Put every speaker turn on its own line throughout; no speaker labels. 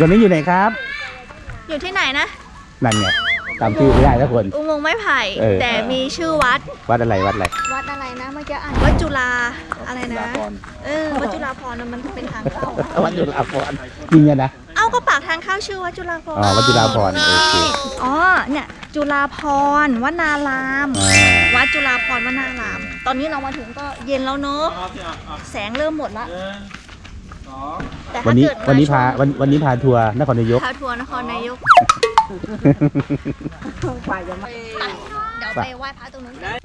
วันนี้อยู่ไหนครับ
อยู่ที่ไหนนะ
นั่นไงตามชื่อไม่ได้ทุกคน
อุโมงค์ไม้ไผ่
เออ
แต่มีชื่อวัด
วัดอะไรวัดอะไร
วัดอะไรนะเมื่อกี้อ่านวัดจุฬาอะไรนะ เออ วัดจุฬาพรณ์น่ะมันเป็นทางเข้า
วัดจุฬาภรณ์จริงอะนะ
เอ้าก็ปากทางเข้าชื่อวัดจุฬาพรณ์
อ๋อวัดจุฬาภรณ์โอเค
อ๋อ เนี่ย จุฬาพรณ์วนาราม
อ่า
วัดจุฬาพรณ์วนาราม ตอนนี้เรามาถึงก็เย็นแล้วเนอะแสงเริ่มหมดละ แต่
วั
ถ้าน
นี้
เกิด
วันนี้พา
ช่ง
วันวันนี้พาทัวร์นครนายก
พาทัวร์นครนายก ไปเดี๋ยวไปไหว้พระตรงนู้น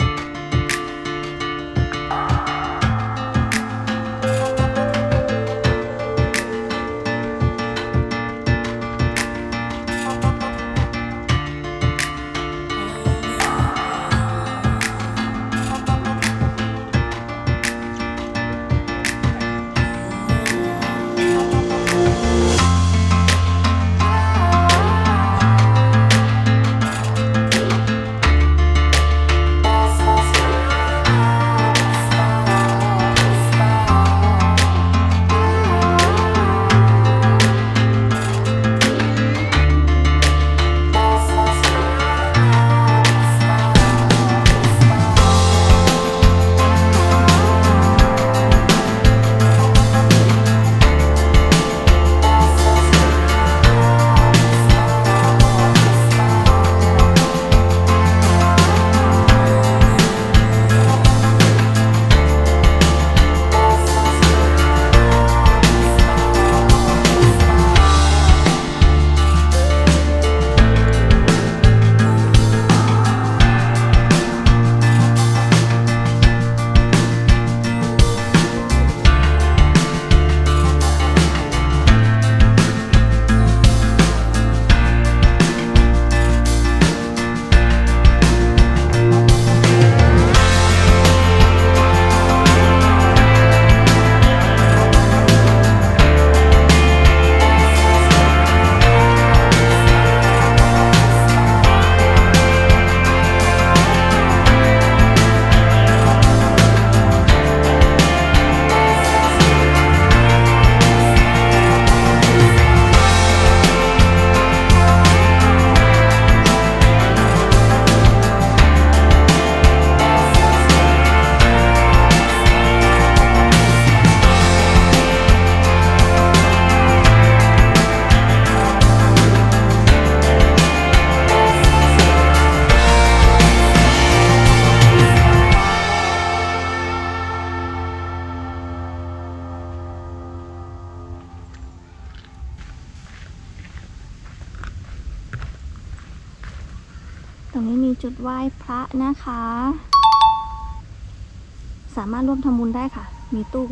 สามารถร่วมทำบุญได้ค่ะ มีตู้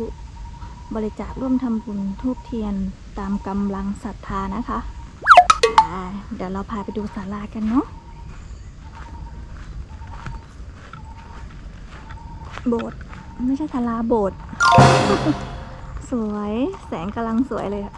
บริจาคร่วมทำบุญทูบเทียนตามกำลังศรัทธานะคะเดี๋ยวเราพาไปดูศาลากันเนาะโบสถ์ไม่ใช่ศาลาโบสถ์สวยแสงกำลังสวยเลยอะ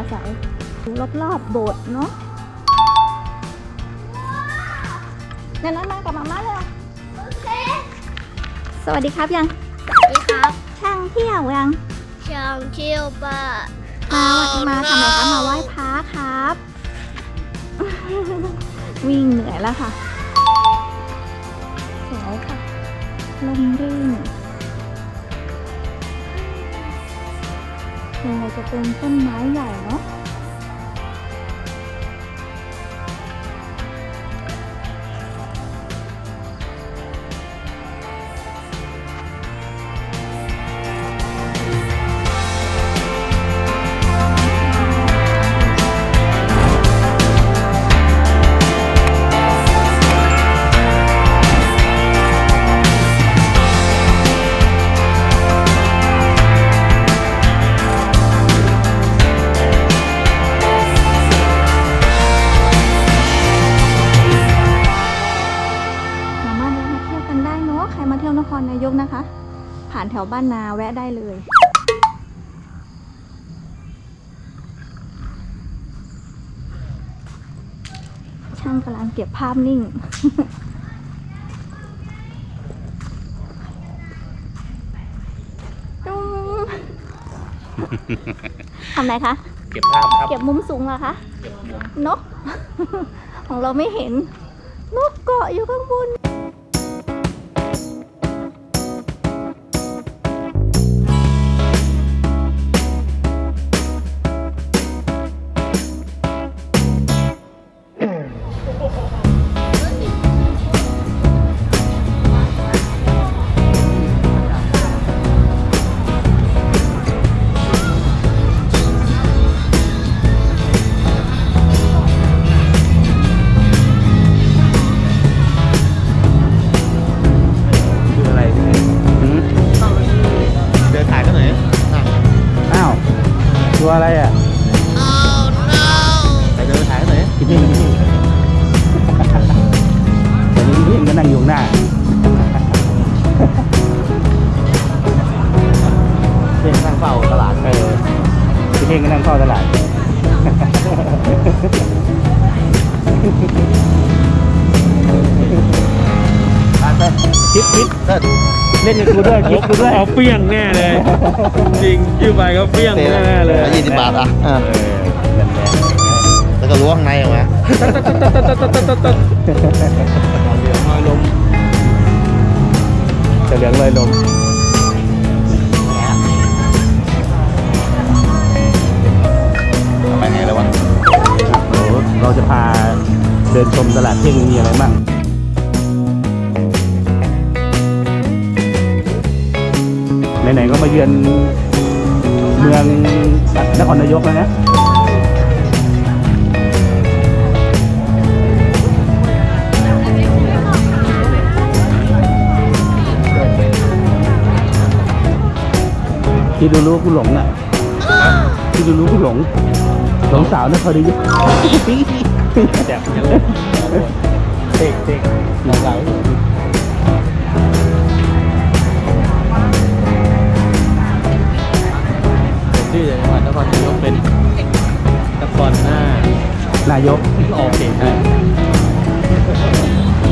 อัธยาศัยดูรอบๆโบสถ์เนาะนั่นนั่นมากับมาม่าเลยอะสวัสดีครับยัง
สวัสดีครับ
ช่างเที่ยวยัง
ช่างเที่ยวบ้าน
มามาทำอะไรคะมาไหว้พระครับ วิ่งเหนื่อยแล้วค่ะสวยค่ะลมรื่น ยังไงจะเป็นต้นไม้ใหญ่เนาะ บ้านนาแวะได้เลย ช่างกำลังเก็บภาพนิ่งจุ๊งทำไรคะ
เก็บภาพครับ
เก็บมุมสูงเหรอคะนก ของเราไม่เห็น นกเกาะอยู่ข้างบน
ตัวอะไรอะ
ไปเดินถ่ายกันหน่อย
กินเองกินเองแต่นี่พี่เองก็นั่งอยู่ข้างหน้า
เดินข้างเฝ้าตลาด
เออพี่เองก็นั่งเฝ้าตลาด
ไป
คิดคิด
เดิน
เล่นกับกูด้วยคิดกูด้วย
เอาเปี้ยงแน่เลย จริงยืมไปก็เปี้ยงแน่ๆเลย
ยี่สิบบาทอะอ่า
เออนั่นแหละ
แล้วก็ล้วงในออกมา
เหลืองน้อยลม
จะเหลืองเลยลม
ไปไหนแล้ววะ
โอ้เราจะพาเดินชมตลาดเที่ยงมีอะไรบ้าง ไหนๆก็มาเยือนเมืองนครนายกแล้วนะที่ดูรู้กูหลงน่ะที่ดูรู้กูหลงหลงสาวนครนายก
แจกกันเลย
เด็กเด็กหลงไหล
ครนายกเป็นนครหน้านา
ยก
โอเคใช่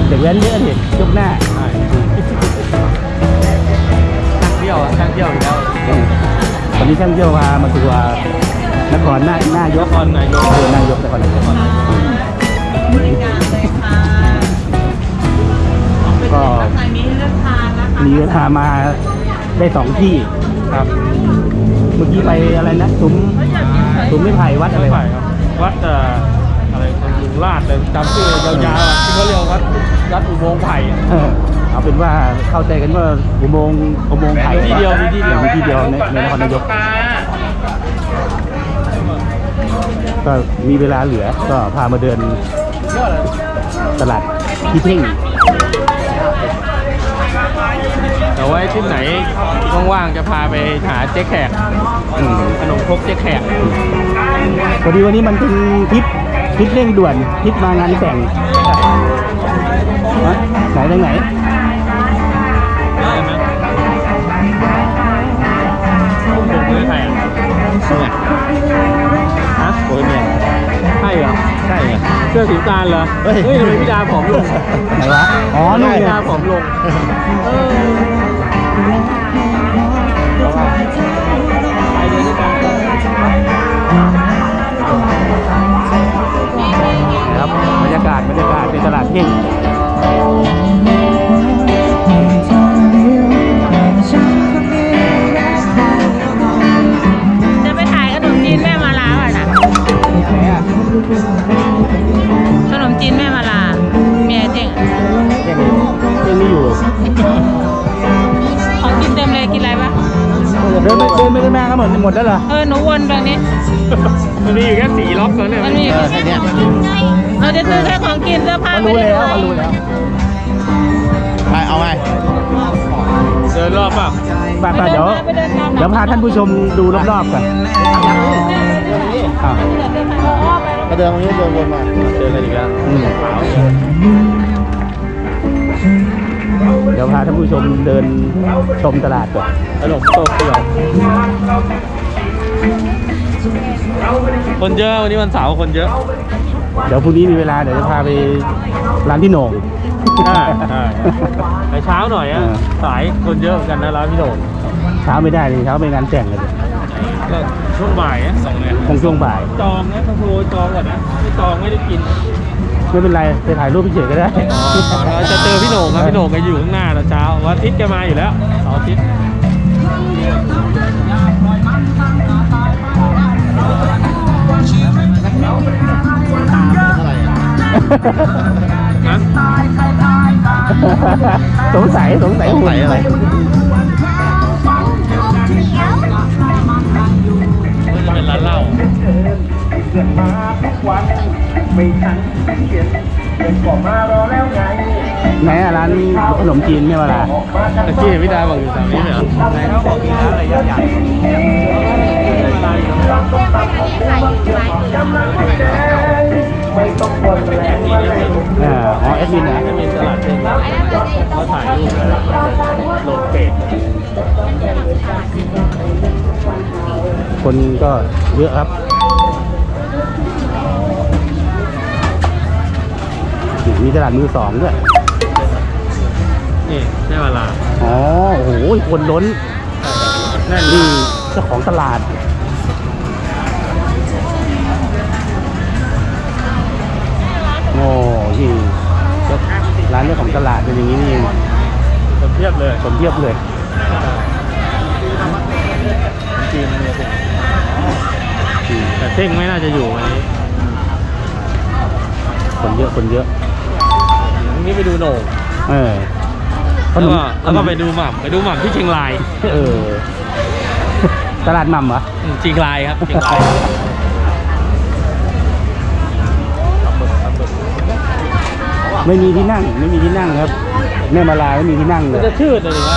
เด็กแว้นเยอะเห็นยกหน้า
ใช่ช่างเที่ยวอะช่างเที่ยวอยู่แล้ว
วันนี้ช่างเที่ยวพามาทัวร์นครหน้าหน้ายก
นครนายก
เออนายกนครนายกก็มีเวลามาได้สองที่
ครับ
เมื่อกี้ไปอะไรนะซุ้มซุ้มไม่ไผ่วัดอะไร
ไม่
วะ
ไปครับวัดเอ่ออะไรบำรุงราชเลยจำชื่อยาวๆอะที่เขาเรียกว่าวัดวัดอุโมงค์ไผ่อะ
เออเอาเป็นว่าเข้าใจกันว่าอุโมงค์อุโมงค์ไผ่
มีที่เดียวมีที่เดียว
มีที่เดียวในในนครนายก ก็มีเวลาเหลือก็พามาเดินตลาดที่เพ่ง
แต่ว่าที่ไหนว่างๆจะพาไปหาเจ๊แขก
อืม
ขนมครกเจ๊แขก
พอดีวันนี้มันเป็นทริปทริปเร่งด่วนทริปมางานแต่งฮะไหนทางไหน
เสื้อสีตาลเหรอ
เฮ้ย
ทำไมพี่ดาผอมลง
ไหนวะ อ๋อนู่
พี่ดาผอมลงเออไปเลย
วบรรยากาศบรรยากาศในตลาดที่จะไปถ่ายขนม
จีนแม่มาล้า
อะน่ะ ยู่
ของกินเต็มเลยกินอะไรปะ
เดินไปเดินไปกันมาก็หมดหมดแล้วเหรอ
เออหนูวนแบบนี้
มันมีอยู่แค่สี่ล็อกแล้วเนี่ย
มันมี
เออแค่เนี้ย
เราจะซื้อแค่ของกินเสื้อผ้า
มัน
ไม่
รู้
ได้
แล้ว
เล
มัน
ย
รู้แล้ว
ไปเอาไง
เดินรอบป่ะ
ไปไปเดี๋ยว
ไปเดินตามห
เดี๋ยวพาท่านผู้ชมดูรอบๆก่อนอะ
ก็ เดินตรงนี้เดินวนมา
เจอกันอีกแล้ว
อืมเดี๋ยวพาท่านผู้ชมเดินชมตลาดก่อน
ขนมโตเกียวคนเยอะวันนี้วันเสาร์คนเยอะ
เดี๋ยวพรุ่งนี้มีเวลาเดี๋ยวจะพาไปร้านพี่โหน่ง
ใช่ใช่ไปเช้าหน่อยอะ
เออ
สายคนเยอะเหมือนกันนะร้านพี่โด่ง
เช้าไม่ได้เลยเช้าไปงานแต่งเลย
ก็ช่วงบ่ายอะสองเนี่ย
คงช่วงบ่าย
จองนะต้องโทรจองก่อนนะไม่จองไม่ได้กิน
ไม่เป็นไรไปถ่ายรูปเฉยๆก็ได้
เราจะเจอพี่โหน่งครับพี่โหน่งแกอยู่ข้างหน้าตอนเช้าวันอาทิตย์แกมาอยู่แล้วเสาร์อาทิตย์
เท่าไหร่อะ
นะ
สงสัยสงสัย
สงสัยอะไร
มันจะเป็นร้านเหล้า
ไหนอะร้านขนมจีนเนี่ยเวลา
ตะกี้เห็นพี่ดาบอกอยู่แถวนี้เหรอไหนเขาบอกกินร้านอะไรใหญ่ๆ
อ่าอ๋อแอดมินนะ
จะมีตลาดเชิงเขาถ่ายรูปโหลดเพจ
คนก็เยอะครับมีตลาดมือสองด้วย
นี่ได้เวลา
อ๋อ โอ้โห คนล้น
นั่น
นี่เจ้าของตลาด โอ้นี่ร้านเจ้าของตลาดเป็นอย่างนี้นี่เอง
คนเทียบเลย
คนเทียบเลย
จีนเนี่ยสิแต่เท่งไม่น่าจะอยู่วันนี้
คนเยอะคนเยอะ
นี้ไปดูโหน่ง
เออ
แล้วก็แล้วก็ไปดูหม่ำไปดูหม่ำที่เชียงราย
เออ ตลาดหม่ำเหรอ
เชียงรายครับเชียงราย
ไม่มีที่นั่งไม่มีที่นั่งครับแม่มาลาไม่มีที่นั่งเลย
จะชืดเลยดิวะ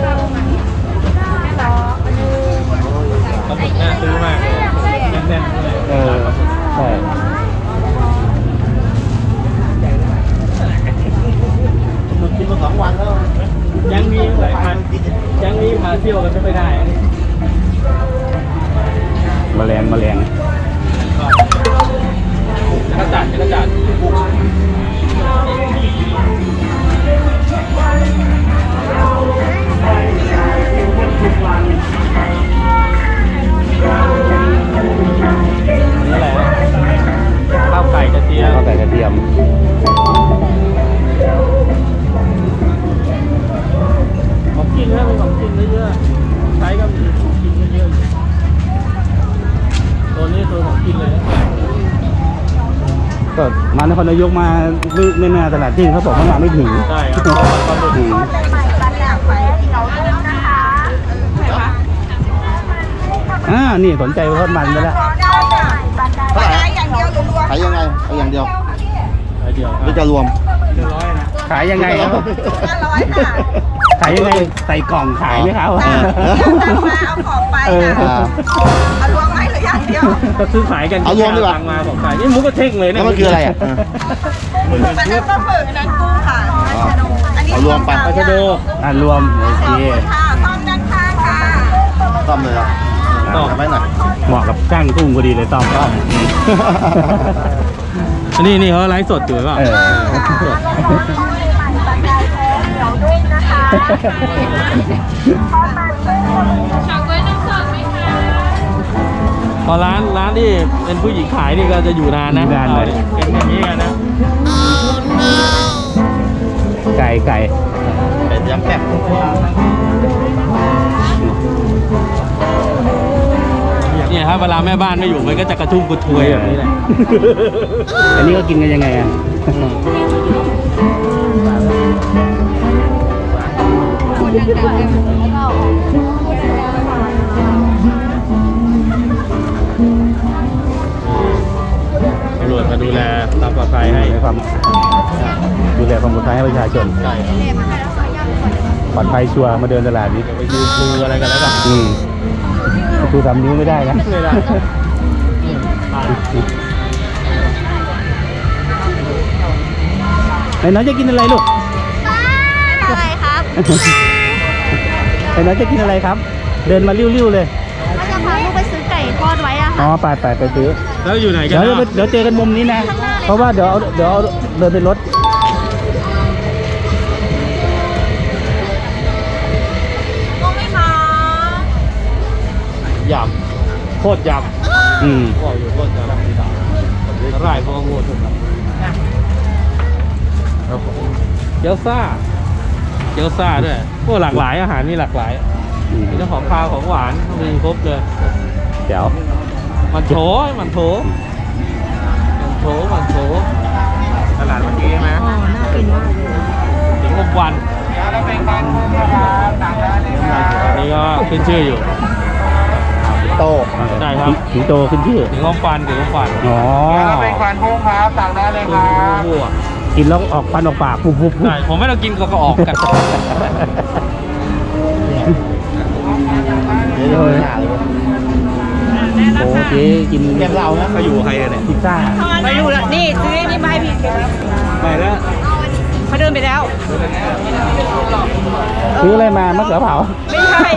ก็มีของกินเยอะๆอยู่ตัวนี้ตัวของกินเลยนะ
ก็มาในครนายกมาไม่ไม่มาตลาดจริงเขาบอกว่ามาไม่ถึง
ใช่ครับปลาหมึก
อืมอ่านี่สนใจทอดมันไปแล้ว
เท่าไหร่ขายยังไงเอาอย่างเดียว
ไอเดียว
หรือจะรวม
เรียบร้อย
ขายยังไงครับขายยังไงใส่กล่องขายไหมครับ
เออ
เอาของไป
เออ
ค่ะ
อ่า
เอารวมไหมหรืออย่างเดียว
ก็ซื้อขายกัน
เอารวมดีกว่า
ตังมาของขายนี่หมุกกระเท่งเลย
แล้
นะ
วมันคืออะไรอะเออ
อันนั้นก็ฝึกอันนั้นกุ้งค่ะอันนี้
เอารวมไป
ปลาชะโด
อ่ารวมโอเค
ค่ะซ่อมด้านข้างค่ะ
ซ่อมเลยครับ
ซ่อม
ทำไมหน่อย
เหมาะกับช่างทุ่งพอดีเลยต้อม
ซ่อม
นี่นี่เขาไลฟ์สดอยู่หรือเปล่า
เออ
พอร้านร้านที่เป็นผู้หญิงขายนี่ก็จะอยู่นานนะ
อยู่นานเลย
เป็นอย่างนี้กันนะ
ไก่ไก่
เป็นยำแซ่บ
เนี่ยเนี่ยครับเวลาแม่บ้านไม่อยู่มันก็จะกระชุ่มกระชวยแบบนี้แหละ
อันนี้ก็กินกันยังไงอะ
ตำรวจมาดูแลความปลอดภัยให้
ให้ความดูแลความปลอดภัยให้ประชาชน
ใช่ครับ
ปลอดภัยชัวร์มาเดินตลาดนี้
ไปยืนดูอะไรกันแล้วกัน
อืมครูทำนิ้วไม่ได้นะ
ไม่ได้
ไหนน้องจะกินอะไรลูก
อะไรครับ
ไหนน้องจะกินอะไรครับ เดินมาริ้วๆเลย
ก็จะพาลูกไปซื้อไก่ทอดไว้อะ
อ๋อไปไปไปซื้อ
แล้วอยู่ไหนกั
เดี๋
น
ยว
นะ
เดี๋ยวเจอกันมุมนี้นะเพราะว่าเดี๋ยวเอาเดี๋ยวเอาเดินไปรถ
ยำโคตรยำ
อืม
บอกอยู่โคตรยำไร่พวกงูถูกครับเกี๊ยวซ่า เกี๊ยวซ่าด้วยพวกหลากหลายอาหารมีหลากหลาย
อืม
มีทั้งของคาวของหวานมีครบเลย
เดี๋ยว
มันโถมันโถมันโถมันโถตลาดเมื่อกี้ใช่ไหมอ๋อน่ากินมากเลยถึงกวันอันนี้ก็ขึ้นชื่ออยู่
โต
ใช่ครับ
ถึงโตขึ้นชื่อ
ถึงกวันถึงกวัน
อ๋อ
เป็นควันพุ่งครับสั่งได้เลย
คือหัว
กินแล้วออกฟันออกปากปุ๊บปุ๊บปุ๊บ
ใช่ผมไม่ต้องกินก็ก็ออกกัน
เดี๋ยวเลยโอ้เจ๊กิน
เก็บเรานะ
เขาอยู่ใครกันเนี่ย
พิซซ่า
ไปดูแล้วนี่ซื้อนี่มาให้พี่
ไปแล้ว
เขาเดินไปแล้ว
ซื้ออะไรมามะเขือเผา
ไม่ใช่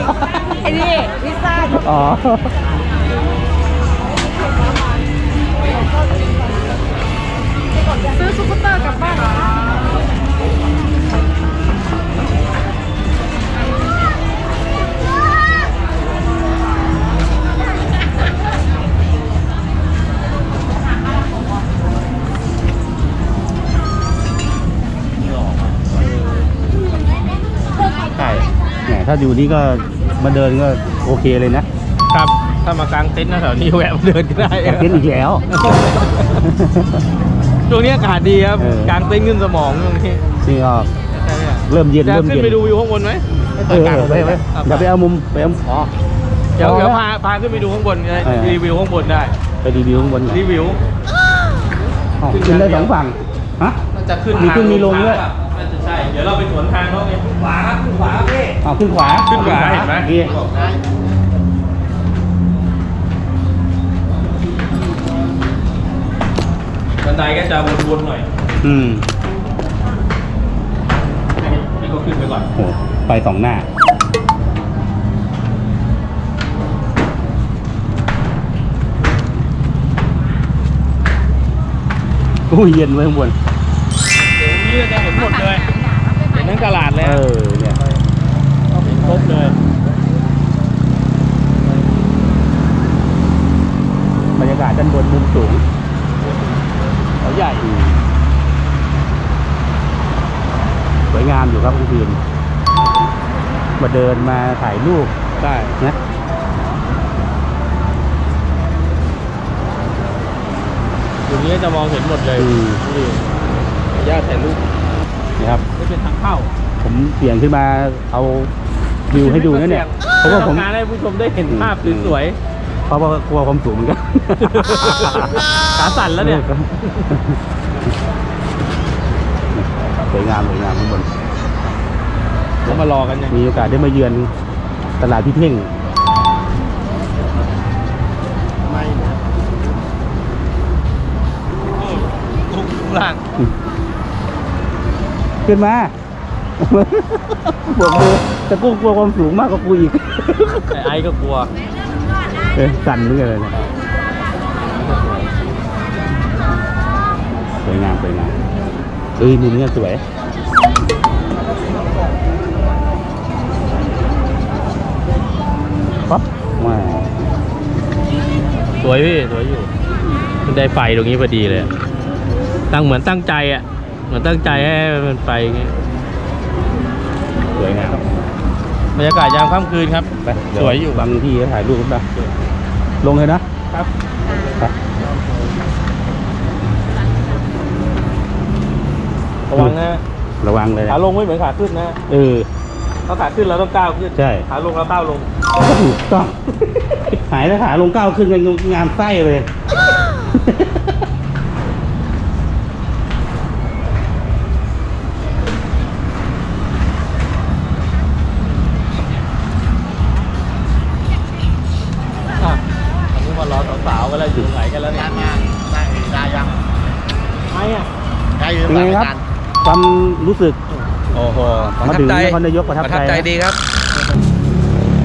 ไอ้นี่พิซซ่า
อ๋อ
ซื้อซุปเปอร์เตอร์กลับบ้าน
ใช่แหมถ้าอยู่นี่ก็มาเดินก็โอเคเลยนะ
ครับ ถ้ามากางเต็นท์นะแถวนี้แวะมาเดินก็ได้
อยากเต้นอีกแล้ว
ช่วงนี้อากาศดีครับ
เออ
กางเต็นท์ขึ้นสมองช่วงนี้
นี่ก็
ใช่เนี่ย
เริ่มเย็น
จะ
เริ่ม
ขึ้น
เย็น
ไปดูวิวข้างบนไหม
เออเออไปไปเดี๋ยวไปเอามุมไปเอาอ๋อ
เดี๋ยว
พอ
เดี๋ยว
แล้ว
พาพาขึ้นไปดูข้างบนไง
เออ
รีวิวข้างบนได้
ไปรีวิวข้างบนหน่อย
รีวิว
อ๋อขึ้นได้สองฝั่งฮะ
จะขึ้น
มีขึ้นมีลงด้วย
น่าจะใช่ เดี๋ยวเราไปสวนทางเขาไงขวาครับขึ้นขวาครับพี่
อ๋อขึ้นขวา
ขึ้นขวาเห็นไหม
โอเค
นไดก็จะวนๆหน่อย
อืม
นี่ก็ขึ้นไปก่อน
โหไปสองหน้า อุ้ยเย็นไว้ยข้างบน
เดี๋ยวนี้เราจะเห็นหมดเลยเห็นทั้งตลาดเลย
เออเนี่ย
เห็นครบเลย
บรรยากาศด้านบนมุมสูง
เขา ใหญ่
อืมสวยงามอยู่ครับกลางคืนมาเดินมาถ่ายรูป
ใช่
นะ
อยู่นี้จะมองเห็นหมดเลย
อืม
นี่ขออนุญาตถ่ายรูป
นี่ครับ
นี่เป็นทางเข้า
ผมเสี่ยงขึ้นมาเอาวิวให้ดูนะเนี่ยเพราะว่าผม
ทำงานให้ผู้ชมได้เห็นภาพสวย
เพราะว่ากลัวความสูงเหมือนกัน
ๆขาสั่นแล้วเนี่ย
สวยงามสวยงามข้างบน
เขามารอกันเนี่ย
มีโอกาสได้มาเยือนตลาดพี่เท่ง
ไม่ทุกล่าง
ขึ้นมาบวกมือแต่กูกลัวความสูงมากกว่ากูอีก
ไอ้ไอ้ก็กลัว
เออสั่นเหมือนกันเลยเนะสวยงามสวยงามเอ้ยมุมเนี้ยสวยปั๊บมา
สวยพี่สวยอยู่มันได้ไฟตรงนี้พอดีเลยอะตั้งเหมือนตั้งใจอะ เหมือนตั้งใจให้มันไฟอย่างเงี้ย
สวยงาม
บรรยากาศยามค่ำคืนครับ
ไปเดี๋
สวยอยู่
บางที่ก็ถ่ายรูปกันไป ลงเลยนะครับไป
ระวังนะ
ระวังเลย
ขาลงไม่เหมือนขาขึ้นนะ
เออ
ถ้าขาขึ้นเราต้องก้าวขึ้น
ใช่
ขาลงเราก้าวลง
ถูกต้องหายแล้วขาลงเก้าวขึ้นกันงามไส้เลย
เป็
นไงครับ
การ
ความรู้สึก
โอ้โห
มาถึงนครนายกประทับใจ
ใจดีครับ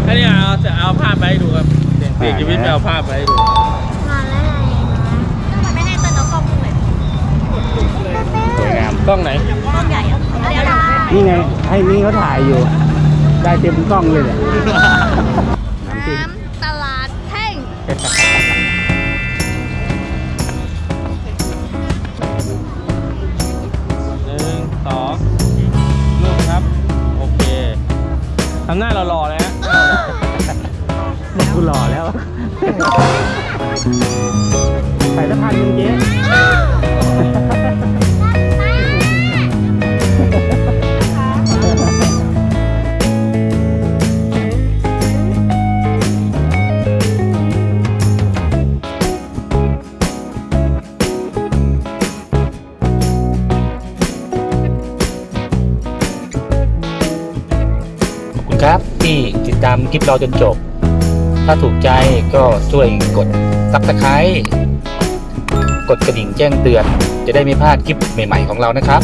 อันนี้เอาจะเอาภาพไปให้ดูครับเด็กชีวิตไม่เอาภาพไปให้ดู
มาแล้วมันไม่ให้เต้นเอากล้องเลย
สวยงาม
กล้องไหน
กล้องใหญ่อะเดี๋ยวนะ
นี่ไง ให้นี่เขาถ่ายอยู่ ได้เต็มกล้องเลยเนี่ยน้ำจริง
น้ำตลาดแท่ง
ทำหน้าเรารอเลยฮะ
กูหล่อแล้ว ใส่สะพานยังเจ๊
ครับที่ติดตามคลิปเราจนจบ ถ้าถูกใจก็ช่วยกด Subscribe กดกระดิ่งแจ้งเตือน จะได้ไม่พลาดคลิปใหม่ ๆ ของเรานะครับ